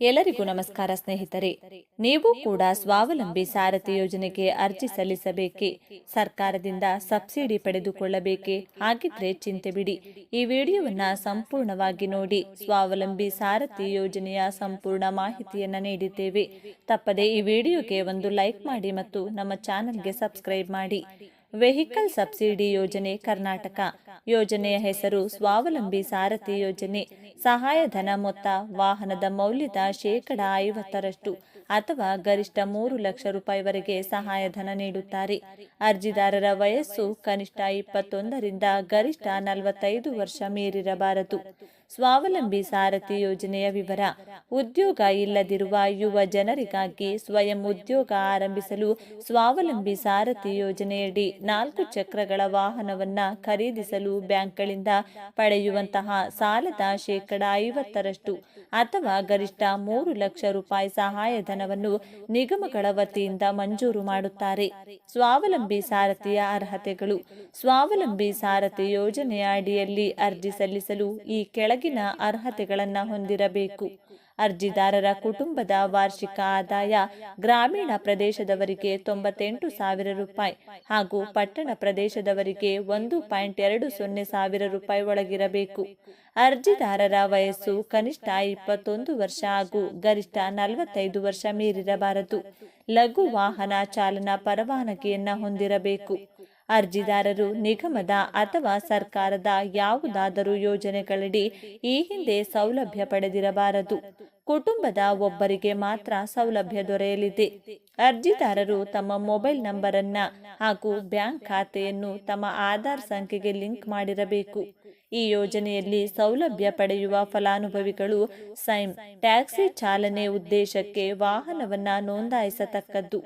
ಎಲ್ಲರಿಗೂ ನಮಸ್ಕಾರ ಸ್ನೇಹಿತರೆ. ನೀವು ಕೂಡ ಸ್ವಾವಲಂಬಿ ಸಾರಥಿ ಯೋಜನೆಗೆ ಅರ್ಜಿ ಸಲ್ಲಿಸಬೇಕೆ? ಸರ್ಕಾರದಿಂದ ಸಬ್ಸಿಡಿ ಪಡೆದುಕೊಳ್ಳಬೇಕೆ? ಹಾಗಿದ್ರೆ ಚಿಂತೆ ಬಿಡಿ. ಈ ವಿಡಿಯೋವನ್ನ ಸಂಪೂರ್ಣವಾಗಿ ನೋಡಿ ಸ್ವಾವಲಂಬಿ ಸಾರಥಿ ಯೋಜನೆಯ ಸಂಪೂರ್ಣ ಮಾಹಿತಿಯನ್ನ ನೀಡಿದ್ದೇವೆ. ತಪ್ಪದೆ ಈ ವಿಡಿಯೋಗೆ ಒಂದು ಲೈಕ್ ಮಾಡಿ ಮತ್ತು ನಮ್ಮ ಚಾನೆಲ್ಗೆ ಸಬ್ಸ್ಕ್ರೈಬ್ ಮಾಡಿ. ವೆಹಿಕಲ್ ಸಬ್ಸಿಡಿ ಯೋಜನೆ ಕರ್ನಾಟಕ. ಯೋಜನೆಯ ಹೆಸರು ಸ್ವಾವಲಂಬಿ ಸಾರಥಿ ಯೋಜನೆ. ಸಹಾಯಧನ ಮೊತ್ತ ವಾಹನದ ಮೌಲ್ಯದ ಶೇಕಡ ಐವತ್ತರಷ್ಟು ಅಥವಾ ಗರಿಷ್ಠ ಮೂರು ಲಕ್ಷ ರೂಪಾಯಿವರೆಗೆ ಸಹಾಯಧನ ನೀಡುತ್ತಾರೆ. ಅರ್ಜಿದಾರರ ವಯಸ್ಸು ಕನಿಷ್ಠ ಇಪ್ಪತ್ತೊಂದರಿಂದ ಗರಿಷ್ಠ ನಲವತ್ತೈದು ವರ್ಷ ಮೀರಿರಬಾರದು. ಸ್ವಾವಲಂಬಿ ಸಾರಥಿ ಯೋಜನೆಯ ವಿವರ. ಉದ್ಯೋಗ ಇಲ್ಲದಿರುವ ಯುವ ಜನರಿಗಾಗಿ ಸ್ವಯಂ ಉದ್ಯೋಗ ಆರಂಭಿಸಲು ಸ್ವಾವಲಂಬಿ ಸಾರಥಿ ಯೋಜನೆಯಡಿ ನಾಲ್ಕು ಚಕ್ರಗಳ ವಾಹನವನ್ನ ಖರೀದಿಸಲು ಬ್ಯಾಂಕ್ಗಳಿಂದ ಪಡೆಯುವಂತಹ ಸಾಲದ ಶೇಕಡ ಐವತ್ತರಷ್ಟು ಅಥವಾ ಗರಿಷ್ಠ ಮೂರು ಲಕ್ಷ ರೂಪಾಯಿ ಸಹಾಯಧನವನ್ನು ನಿಗಮಗಳ ವತಿಯಿಂದ ಮಂಜೂರು ಮಾಡುತ್ತಾರೆ. ಸ್ವಾವಲಂಬಿ ಸಾರಥಿಯ ಅರ್ಹತೆಗಳು. ಸ್ವಾವಲಂಬಿ ಸಾರಥಿ ಯೋಜನೆಯ ಅಡಿಯಲ್ಲಿ ಅರ್ಜಿ ಸಲ್ಲಿಸಲು ಈ ಕೆಳಗಿನ ಅರ್ಹತೆಗಳನ್ನು ಹೊಂದಿರಬೇಕು. ಅರ್ಜಿದಾರರ ಕುಟುಂಬದ ವಾರ್ಷಿಕ ಆದಾಯ ಗ್ರಾಮೀಣ ಪ್ರದೇಶದವರಿಗೆ ತೊಂಬತ್ತೆಂಟು ಸಾವಿರ ರೂಪಾಯಿ ಹಾಗೂ ಪಟ್ಟಣ ಪ್ರದೇಶದವರಿಗೆ ಒಂದು ಪಾಯಿಂಟ್ ಎರಡು ಸೊನ್ನೆ ಸಾವಿರ ರೂಪಾಯಿ ಒಳಗಿರಬೇಕು. ಅರ್ಜಿದಾರರ ವಯಸ್ಸು ಕನಿಷ್ಠ ಇಪ್ಪತ್ತೊಂದು ವರ್ಷ ಹಾಗೂ ಗರಿಷ್ಠ ನಲವತ್ತೈದು ವರ್ಷ ಮೀರಿರಬಾರದು. ಲಘು ವಾಹನ ಚಾಲನಾ ಪರವಾನಗಿಯನ್ನು ಹೊಂದಿರಬೇಕು. ಅರ್ಜಿದಾರರು ನಿಗಮದ ಅಥವಾ ಸರ್ಕಾರದ ಯಾವುದಾದರೂ ಯೋಜನೆಗಳಡಿ ಈ ಹಿಂದೆ ಸೌಲಭ್ಯ ಪಡೆದಿರಬಾರದು. ಕುಟುಂಬದ ಒಬ್ಬರಿಗೆ ಮಾತ್ರ ಸೌಲಭ್ಯ ದೊರೆಯಲಿದೆ. ಅರ್ಜಿದಾರರು ತಮ್ಮ ಮೊಬೈಲ್ ನಂಬರ್ ಅನ್ನ ಹಾಗೂ ಬ್ಯಾಂಕ್ ಖಾತೆಯನ್ನು ತಮ್ಮ ಆಧಾರ್ ಸಂಖ್ಯೆಗೆ ಲಿಂಕ್ ಮಾಡಿರಬೇಕು. ಈ ಯೋಜನೆಯಲ್ಲಿ ಸೌಲಭ್ಯ ಪಡೆಯುವ ಫಲಾನುಭವಿಗಳು ಸೈಮ್, ಟ್ಯಾಕ್ಸಿ ಚಾಲನೆ ಉದ್ದೇಶಕ್ಕೆ ವಾಹನವನ್ನ ನೋಂದಾಯಿಸತಕ್ಕದ್ದು.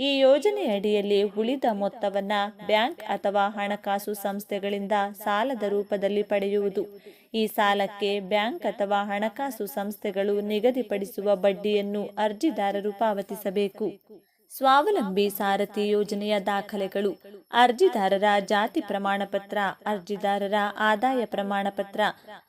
ಈ ಯೋಜನೆಯಡಿಯಲ್ಲಿ ಉಳಿದ ಮೊತ್ತವನ್ನ ಬ್ಯಾಂಕ್ ಅಥವಾ ಹಣಕಾಸು ಸಂಸ್ಥೆಗಳಿಂದ ಸಾಲದ ರೂಪದಲ್ಲಿ ಪಡೆಯುವುದು. ಈ ಸಾಲಕ್ಕೆ ಬ್ಯಾಂಕ್ ಅಥವಾ ಹಣಕಾಸು ಸಂಸ್ಥೆಗಳು ನಿಗದಿಪಡಿಸುವ ಬಡ್ಡಿಯನ್ನು ಅರ್ಜಿದಾರರು ಪಾವತಿಸಬೇಕು. ಸ್ವಾವಲಂಬಿ ಸಾರಥಿ ಯೋಜನೆಯ ದಾಖಲೆಗಳು, ಅರ್ಜಿದಾರರ ಜಾತಿ ಪ್ರಮಾಣಪತ್ರ, ಅರ್ಜಿದಾರರ ಆದಾಯ ಪ್ರಮಾಣಪತ್ರ,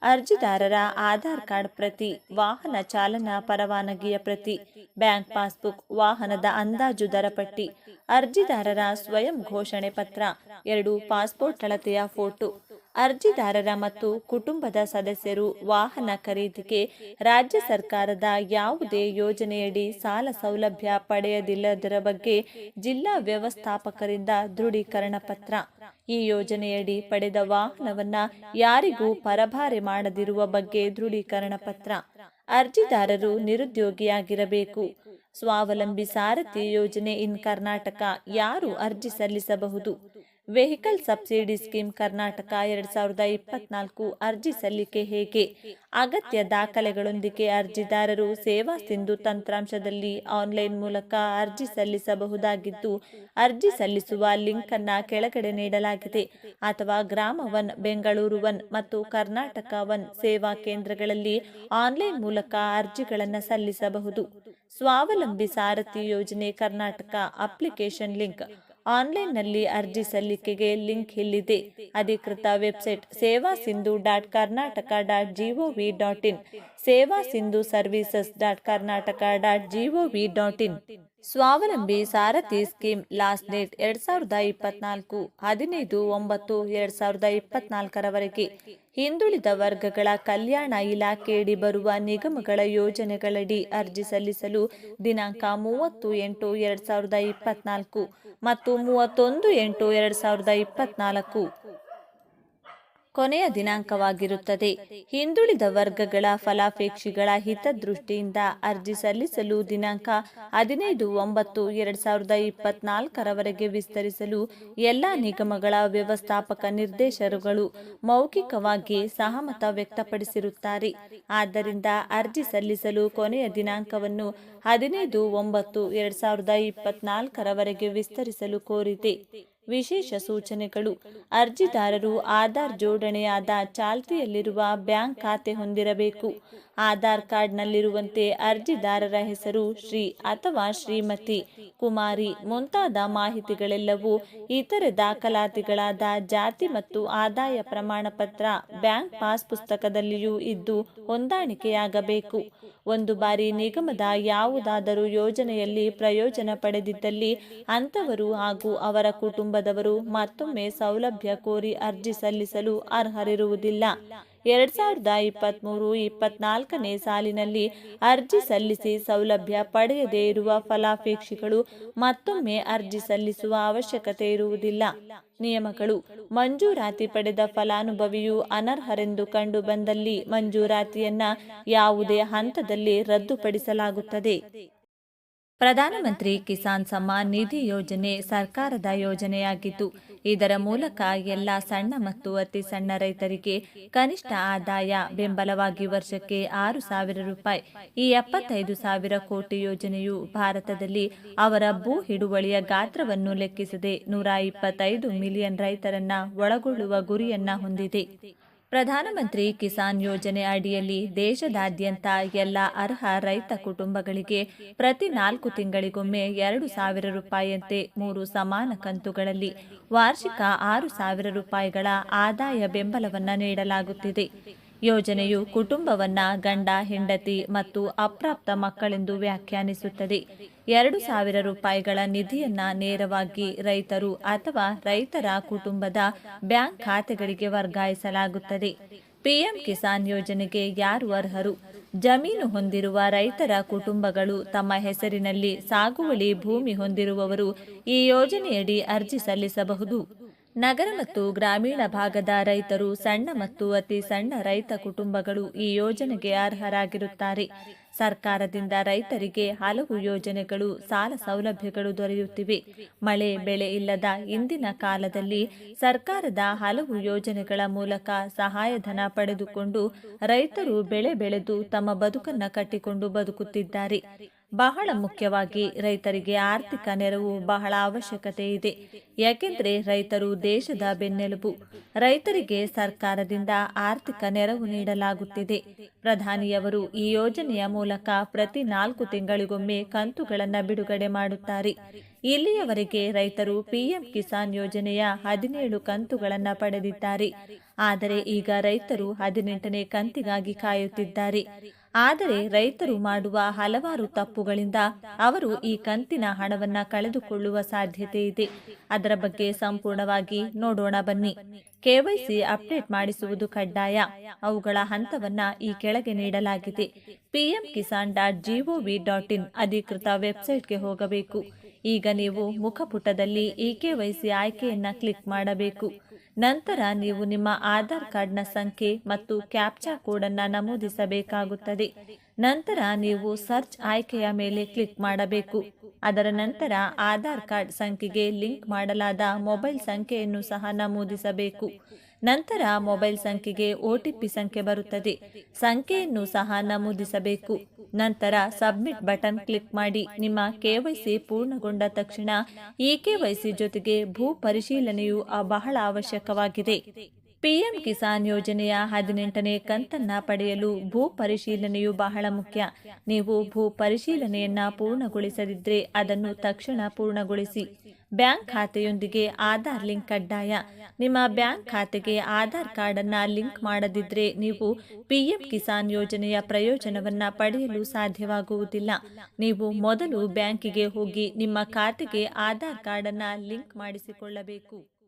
ಅರ್ಜಿದಾರರ ಆಧಾರ್ ಕಾರ್ಡ್ ಪ್ರತಿ, ವಾಹನ ಚಾಲನಾ ಪರವಾನಗಿಯ ಪ್ರತಿ, ಬ್ಯಾಂಕ್ ಪಾಸ್ಬುಕ್, ವಾಹನದ ಅಂದಾಜು ದರ ಪಟ್ಟಿ, ಅರ್ಜಿದಾರರ ಸ್ವಯಂ ಘೋಷಣೆ ಪತ್ರ, ಎರಡು ಪಾಸ್ಪೋರ್ಟ್ ಅಳತೆಯ ಫೋಟೋ ಅರ್ಜಿದಾರರ ಮತ್ತು ಕುಟುಂಬದ ಸದಸ್ಯರು ವಾಹನ ಖರೀದಿಗೆ ರಾಜ್ಯ ಸರ್ಕಾರದ ಯಾವುದೇ ಯೋಜನೆಯಡಿ ಸಾಲ ಸೌಲಭ್ಯ ಪಡೆಯದಿಲ್ಲದರ ಬಗ್ಗೆ ಜಿಲ್ಲಾ ವ್ಯವಸ್ಥಾಪಕರಿಂದ ದೃಢೀಕರಣ ಪತ್ರ. ಈ ಯೋಜನೆಯಡಿ ಪಡೆದ ವಾಹನವನ್ನ ಯಾರಿಗೂ ಪರಭಾರೆ ಮಾಡದಿರುವ ಬಗ್ಗೆ ದೃಢೀಕರಣ ಪತ್ರ. ಅರ್ಜಿದಾರರು ನಿರುದ್ಯೋಗಿಯಾಗಿರಬೇಕು. ಸ್ವಾವಲಂಬಿ ಸಾರಥಿ ಯೋಜನೆ ಇನ್ ಕರ್ನಾಟಕ ಯಾರು ಅರ್ಜಿ ಸಲ್ಲಿಸಬಹುದು? ವೆಹಿಕಲ್ ಸಬ್ಸಿಡಿ ಸ್ಕೀಮ್ ಕರ್ನಾಟಕ ಎರಡ್ ಸಾವಿರದ ಇಪ್ಪತ್ನಾಲ್ಕು ಅರ್ಜಿ ಸಲ್ಲಿಕೆ ಹೇಗೆ? ಅಗತ್ಯ ದಾಖಲೆಗಳೊಂದಿಗೆ ಅರ್ಜಿದಾರರು ಸೇವಾ ಸಿಂಧು ತಂತ್ರಾಂಶದಲ್ಲಿ ಆನ್ಲೈನ್ ಮೂಲಕ ಅರ್ಜಿ ಸಲ್ಲಿಸಬಹುದಾಗಿದ್ದು, ಅರ್ಜಿ ಸಲ್ಲಿಸುವ ಲಿಂಕ್ ಅನ್ನ ಕೆಳಗಡೆ ನೀಡಲಾಗಿದೆ. ಅಥವಾ ಗ್ರಾಮ ಒನ್, ಬೆಂಗಳೂರು ಒನ್ ಮತ್ತು ಕರ್ನಾಟಕ ಒನ್ ಸೇವಾ ಕೇಂದ್ರಗಳಲ್ಲಿ ಆನ್ಲೈನ್ ಮೂಲಕ ಅರ್ಜಿಗಳನ್ನು ಸಲ್ಲಿಸಬಹುದು. ಸ್ವಾವಲಂಬಿ ಸಾರಥಿ ಯೋಜನೆ ಕರ್ನಾಟಕ ಅಪ್ಲಿಕೇಶನ್ ಲಿಂಕ್ ಆನ್ಲೈನ್ನಲ್ಲಿ ಅರ್ಜಿ ಸಲ್ಲಿಕೆಗೆ ಲಿಂಕ್ ಇಲ್ಲಿದೆ. ಅಧಿಕೃತ website Seva Sindhu dot Karnataka dot gov dot in. Seva Sindhu services dot Karnataka dot gov dot in. Swavalambi Sarathi scheme last date ಎರಡ್ ಸಾವಿರದ ಇಪ್ಪತ್ನಾಲ್ಕು ಹದಿನೈದು ಒಂಬತ್ತು ಎರಡ್ ಸಾವಿರದ ಇಪ್ಪತ್ನಾಲ್ಕರವರೆಗೆ ಹಿಂದುಳಿದ ವರ್ಗಗಳ ಕಲ್ಯಾಣ ಇಲಾಖೆಯಡಿ ಬರುವ ನಿಗಮಗಳ ಯೋಜನೆಗಳಡಿ ಅರ್ಜಿ ಸಲ್ಲಿಸಲು ದಿನಾಂಕ ಮೂವತ್ತು ಎಂಟು ಎರಡ್ ಸಾವಿರದ ಇಪ್ಪತ್ನಾಲ್ಕು ಮತ್ತು ಮೂವತ್ತೊಂದು ಎಂಟು ಎರಡ್ ಸಾವಿರದ ಇಪ್ಪತ್ನಾಲ್ಕು. ಕೊನೆಯ ದಿನಾಂಕವಾಗಿರುತ್ತದೆ. ಹಿಂದುಳಿದ ವರ್ಗಗಳ ಫಲಾಪೇಕ್ಷಿಗಳ ಹಿತದೃಷ್ಟಿಯಿಂದ ಅರ್ಜಿ ಸಲ್ಲಿಸಲು ದಿನಾಂಕ ಹದಿನೈದು ಒಂಬತ್ತು ಎರಡ್ ಸಾವಿರದ ಇಪ್ಪತ್ನಾಲ್ಕರವರೆಗೆ ವಿಸ್ತರಿಸಲು ಎಲ್ಲ ನಿಗಮಗಳ ವ್ಯವಸ್ಥಾಪಕ ನಿರ್ದೇಶಕರುಗಳು ಮೌಖಿಕವಾಗಿ ಸಹಮತ ವ್ಯಕ್ತಪಡಿಸಿರುತ್ತಾರೆ. ಆದ್ದರಿಂದ ಅರ್ಜಿ ಸಲ್ಲಿಸಲು ಕೊನೆಯ ದಿನಾಂಕವನ್ನು ಹದಿನೈದು ಒಂಬತ್ತು ಎರಡ್ ಸಾವಿರದ ಇಪ್ಪತ್ನಾಲ್ಕರವರೆಗೆ ವಿಸ್ತರಿಸಲು ಕೋರಿದೆ. ವಿಶೇಷ ಸೂಚನೆಗಳು. ಅರ್ಜಿದಾರರು ಆಧಾರ್ ಜೋಡಣೆಯಾದ ಚಾಲ್ತಿಯಲ್ಲಿರುವ ಬ್ಯಾಂಕ್ ಖಾತೆ ಹೊಂದಿರಬೇಕು. ಆಧಾರ್ ಕಾರ್ಡ್ನಲ್ಲಿರುವಂತೆ ಅರ್ಜಿದಾರರ ಹೆಸರು ಶ್ರೀ ಅಥವಾ ಶ್ರೀಮತಿ, ಕುಮಾರಿ ಮುಂತಾದ ಮಾಹಿತಿಗಳೆಲ್ಲವೂ ಇತರೆ ದಾಖಲಾತಿಗಳಾದ ಜಾತಿ ಮತ್ತು ಆದಾಯ ಪ್ರಮಾಣ ಪತ್ರ ಬ್ಯಾಂಕ್ ಪಾಸ್ ಪುಸ್ತಕದಲ್ಲಿಯೂ ಇದ್ದು ಹೊಂದಾಣಿಕೆಯಾಗಬೇಕು. ಒಂದು ಬಾರಿ ನಿಗಮದ ಯಾವುದಾದರೂ ಯೋಜನೆಯಲ್ಲಿ ಪ್ರಯೋಜನ ಪಡೆದಿದ್ದಲ್ಲಿ ಅಂಥವರು ಹಾಗೂ ಅವರ ಕುಟುಂಬದವರು ಮತ್ತೊಮ್ಮೆ ಸೌಲಭ್ಯ ಕೋರಿ ಅರ್ಜಿ ಸಲ್ಲಿಸಲು ಅರ್ಹರಿರುವುದಿಲ್ಲ. ಎರಡ್ ಸಾವಿರದ ಇಪ್ಪತ್ತ್ ಮೂರು ಇಪ್ಪತ್ನಾಲ್ಕನೇ ಸಾಲಿನಲ್ಲಿ ಅರ್ಜಿ ಸಲ್ಲಿಸಿ ಸೌಲಭ್ಯ ಪಡೆಯದೇ ಇರುವ ಫಲಾಪೇಕ್ಷಿಗಳು ಮತ್ತೊಮ್ಮೆ ಅರ್ಜಿ ಸಲ್ಲಿಸುವ ಅವಶ್ಯಕತೆ ಇರುವುದಿಲ್ಲ. ನಿಯಮಗಳು, ಮಂಜೂರಾತಿ ಪಡೆದ ಫಲಾನುಭವಿಯು ಅನರ್ಹರೆಂದು ಕಂಡು ಬಂದಲ್ಲಿ ಮಂಜೂರಾತಿಯನ್ನ ಯಾವುದೇ ಹಂತದಲ್ಲಿ ರದ್ದುಪಡಿಸಲಾಗುತ್ತದೆ. ಪ್ರಧಾನಮಂತ್ರಿ ಕಿಸಾನ್ ಸಮ್ಮಾನ್ ನಿಧಿ ಯೋಜನೆ ಸರ್ಕಾರದ ಯೋಜನೆಯಾಗಿದ್ದು, ಇದರ ಮೂಲಕ ಎಲ್ಲ ಸಣ್ಣ ಮತ್ತು ಅತಿ ಸಣ್ಣ ರೈತರಿಗೆ ಕನಿಷ್ಠ ಆದಾಯ ಬೆಂಬಲವಾಗಿ ವರ್ಷಕ್ಕೆ ಆರು ಸಾವಿರ ರೂಪಾಯಿ, ಈ ಎಪ್ಪತ್ತೈದು ಸಾವಿರ ಕೋಟಿ ಯೋಜನೆಯು ಭಾರತದಲ್ಲಿ ಅವರ ಭೂ ಹಿಡುವಳಿಯ ಗಾತ್ರವನ್ನು ಲೆಕ್ಕಿಸದೆ ನೂರ ಇಪ್ಪತ್ತೈದು ಮಿಲಿಯನ್ ರೈತರನ್ನ ಒಳಗೊಳ್ಳುವ ಗುರಿಯನ್ನ ಹೊಂದಿದೆ. ಪ್ರಧಾನಮಂತ್ರಿ ಕಿಸಾನ್ ಯೋಜನೆ ಅಡಿಯಲ್ಲಿ ದೇಶದಾದ್ಯಂತ ಎಲ್ಲ ಅರ್ಹ ರೈತ ಕುಟುಂಬಗಳಿಗೆ ಪ್ರತಿ ನಾಲ್ಕು ತಿಂಗಳಿಗೊಮ್ಮೆ ಎರಡು ಸಾವಿರ ರೂಪಾಯಿಯಂತೆ ಮೂರು ಸಮಾನ ಕಂತುಗಳಲ್ಲಿ ವಾರ್ಷಿಕ ಆರು ಸಾವಿರ ರೂಪಾಯಿಗಳ ಆದಾಯ ಬೆಂಬಲವನ್ನು ನೀಡಲಾಗುತ್ತಿದೆ. ಯೋಜನೆಯು ಕುಟುಂಬವನ್ನ ಗಂಡ, ಹೆಂಡತಿ ಮತ್ತು ಅಪ್ರಾಪ್ತ ಮಕ್ಕಳೆಂದು ವ್ಯಾಖ್ಯಾನಿಸುತ್ತದೆ. ಎರಡು ಸಾವಿರ ರೂಪಾಯಿಗಳ ನಿಧಿಯನ್ನ ನೇರವಾಗಿ ರೈತರು ಅಥವಾ ರೈತರ ಕುಟುಂಬದ ಬ್ಯಾಂಕ್ ಖಾತೆಗಳಿಗೆ ವರ್ಗಾಯಿಸಲಾಗುತ್ತದೆ. ಪಿಎಂ ಕಿಸಾನ್ ಯೋಜನೆಗೆ ಯಾರು ಅರ್ಹರು? ಜಮೀನು ಹೊಂದಿರುವ ರೈತರ ಕುಟುಂಬಗಳು ತಮ್ಮ ಹೆಸರಿನಲ್ಲಿ ಸಾಗುವಳಿ ಭೂಮಿ ಹೊಂದಿರುವವರು ಈ ಯೋಜನೆಯಡಿ ಅರ್ಜಿ ಸಲ್ಲಿಸಬಹುದು. ನಗರ ಮತ್ತು ಗ್ರಾಮೀಣ ಭಾಗದ ರೈತರು ಸಣ್ಣ ಮತ್ತು ಅತಿ ಸಣ್ಣ ರೈತ ಕುಟುಂಬಗಳು ಈ ಯೋಜನೆಗೆ ಅರ್ಹರಾಗಿರುತ್ತಾರೆ. ಸರ್ಕಾರದಿಂದ ರೈತರಿಗೆ ಹಲವು ಯೋಜನೆಗಳು, ಸಾಲ ಸೌಲಭ್ಯಗಳು ದೊರೆಯುತ್ತಿವೆ. ಮಳೆ, ಬೆಳೆ ಇಲ್ಲದ ಇಂದಿನ ಕಾಲದಲ್ಲಿ ಸರ್ಕಾರದ ಹಲವು ಯೋಜನೆಗಳ ಮೂಲಕ ಸಹಾಯಧನ ಪಡೆದುಕೊಂಡು ರೈತರು ಬೆಳೆ ಬೆಳೆದು ತಮ್ಮ ಬದುಕನ್ನು ಕಟ್ಟಿಕೊಂಡು ಬದುಕುತ್ತಿದ್ದಾರೆ. ಬಹಳ ಮುಖ್ಯವಾಗಿ ರೈತರಿಗೆ ಆರ್ಥಿಕ ನೆರವು ಬಹಳ ಅವಶ್ಯಕತೆ ಇದೆ. ಯಾಕೆಂದರೆ ರೈತರು ದೇಶದ ಬೆನ್ನೆಲುಬು. ರೈತರಿಗೆ ಸರ್ಕಾರದಿಂದ ಆರ್ಥಿಕ ನೆರವು ನೀಡಲಾಗುತ್ತಿದೆ. ಪ್ರಧಾನಿಯವರು ಈ ಯೋಜನೆಯ ಮೂಲಕ ಪ್ರತಿ ನಾಲ್ಕು ತಿಂಗಳಿಗೊಮ್ಮೆ ಕಂತುಗಳನ್ನು ಬಿಡುಗಡೆ ಮಾಡುತ್ತಾರೆ. ಇಲ್ಲಿಯವರೆಗೆ ರೈತರು ಪಿಎಂ ಕಿಸಾನ್ ಯೋಜನೆಯ ಹದಿನೇಳು ಕಂತುಗಳನ್ನು ಪಡೆದಿದ್ದಾರೆ. ಆದರೆ ಈಗ ರೈತರು ಹದಿನೆಂಟನೇ ಕಂತಿಗಾಗಿ ಕಾಯುತ್ತಿದ್ದಾರೆ. ಆದರೆ ರೈತರು ಮಾಡುವ ಹಲವಾರು ತಪ್ಪುಗಳಿಂದ ಅವರು ಈ ಕಂತಿನ ಹಣವನ್ನ ಕಳೆದುಕೊಳ್ಳುವ ಸಾಧ್ಯತೆ ಇದೆ. ಅದರ ಬಗ್ಗೆ ಸಂಪೂರ್ಣವಾಗಿ ನೋಡೋಣ ಬನ್ನಿ. ಕೆವೈಸಿ ಅಪ್ಡೇಟ್ ಮಾಡಿಸುವುದು ಕಡ್ಡಾಯ. ಅವುಗಳ ಹಂತವನ್ನ ಈ ಕೆಳಗೆ ನೀಡಲಾಗಿದೆ. PM Kisan dot gov dot in ಅಧಿಕೃತ ವೆಬ್ಸೈಟ್ಗೆ ಹೋಗಬೇಕು. ಈಗ ನೀವು ಮುಖಪುಟದಲ್ಲಿ ಇ ಕೆವೈಸಿ ಆಯ್ಕೆಯನ್ನ ಕ್ಲಿಕ್ ಮಾಡಬೇಕು. ನಂತರ ನೀವು ನಿಮ್ಮ ಆಧಾರ್ ಕಾರ್ಡ್ನ ಸಂಖ್ಯೆ ಮತ್ತು ಕ್ಯಾಪ್ಚಾ ಕೋಡನ್ನು ನಮೂದಿಸಬೇಕಾಗುತ್ತದೆ. ನಂತರ ನೀವು ಸರ್ಚ್ ಆಯ್ಕೆಯ ಮೇಲೆ ಕ್ಲಿಕ್ ಮಾಡಬೇಕು. ಅದರ ನಂತರ ಆಧಾರ್ ಕಾರ್ಡ್ ಸಂಖ್ಯೆಗೆ ಲಿಂಕ್ ಮಾಡಲಾದ ಮೊಬೈಲ್ ಸಂಖ್ಯೆಯನ್ನು ಸಹ ನಮೂದಿಸಬೇಕು. ನಂತರ ಮೊಬೈಲ್ ಸಂಖ್ಯೆಗೆ ಒಟಿಪಿ ಸಂಖ್ಯೆ ಬರುತ್ತದೆ. ಸಂಖ್ಯೆಯನ್ನು ಸಹ ನಮೂದಿಸಬೇಕು. ನಂತರ ಸಬ್ಮಿಟ್ ಬಟನ್ ಕ್ಲಿಕ್ ಮಾಡಿ ನಿಮ್ಮ ಕೆವೈಸಿ ಪೂರ್ಣಗೊಂಡ ತಕ್ಷಣ ಈ ಕೆವೈಸಿ ಜೊತೆಗೆ ಭೂ ಪರಿಶೀಲನೆಯು ಬಹಳ ಅವಶ್ಯಕವಾಗಿದೆ. ಪಿಎಂ ಕಿಸಾನ್ ಯೋಜನೆಯ ಹದಿನೆಂಟನೇ ಕಂತನ್ನ ಪಡೆಯಲು ಭೂ ಪರಿಶೀಲನೆಯು ಬಹಳ ಮುಖ್ಯ. ನೀವು ಭೂ ಪರಿಶೀಲನೆಯನ್ನ ಪೂರ್ಣಗೊಳಿಸದಿದ್ರೆ ಅದನ್ನು ತಕ್ಷಣ ಪೂರ್ಣಗೊಳಿಸಿ. ಬ್ಯಾಂಕ್ ಖಾತೆಯೊಂದಿಗೆ ಆಧಾರ್ ಲಿಂಕ್ ಕಡ್ಡಾಯ. ನಿಮ್ಮ ಬ್ಯಾಂಕ್ ಖಾತೆಗೆ ಆಧಾರ್ ಕಾರ್ಡ್ ಅನ್ನ ಲಿಂಕ್ ಮಾಡದಿದ್ರೆ ನೀವು ಪಿಎಂ ಕಿಸಾನ್ ಯೋಜನೆಯ ಪ್ರಯೋಜನವನ್ನ ಪಡೆಯಲು ಸಾಧ್ಯವಾಗುವುದಿಲ್ಲ. ನೀವು ಮೊದಲು ಬ್ಯಾಂಕಿಗೆ ಹೋಗಿ ನಿಮ್ಮ ಖಾತೆಗೆ ಆಧಾರ್ ಕಾರ್ಡ್ ಅನ್ನ ಲಿಂಕ್ ಮಾಡಿಸಿಕೊಳ್ಳಬೇಕು.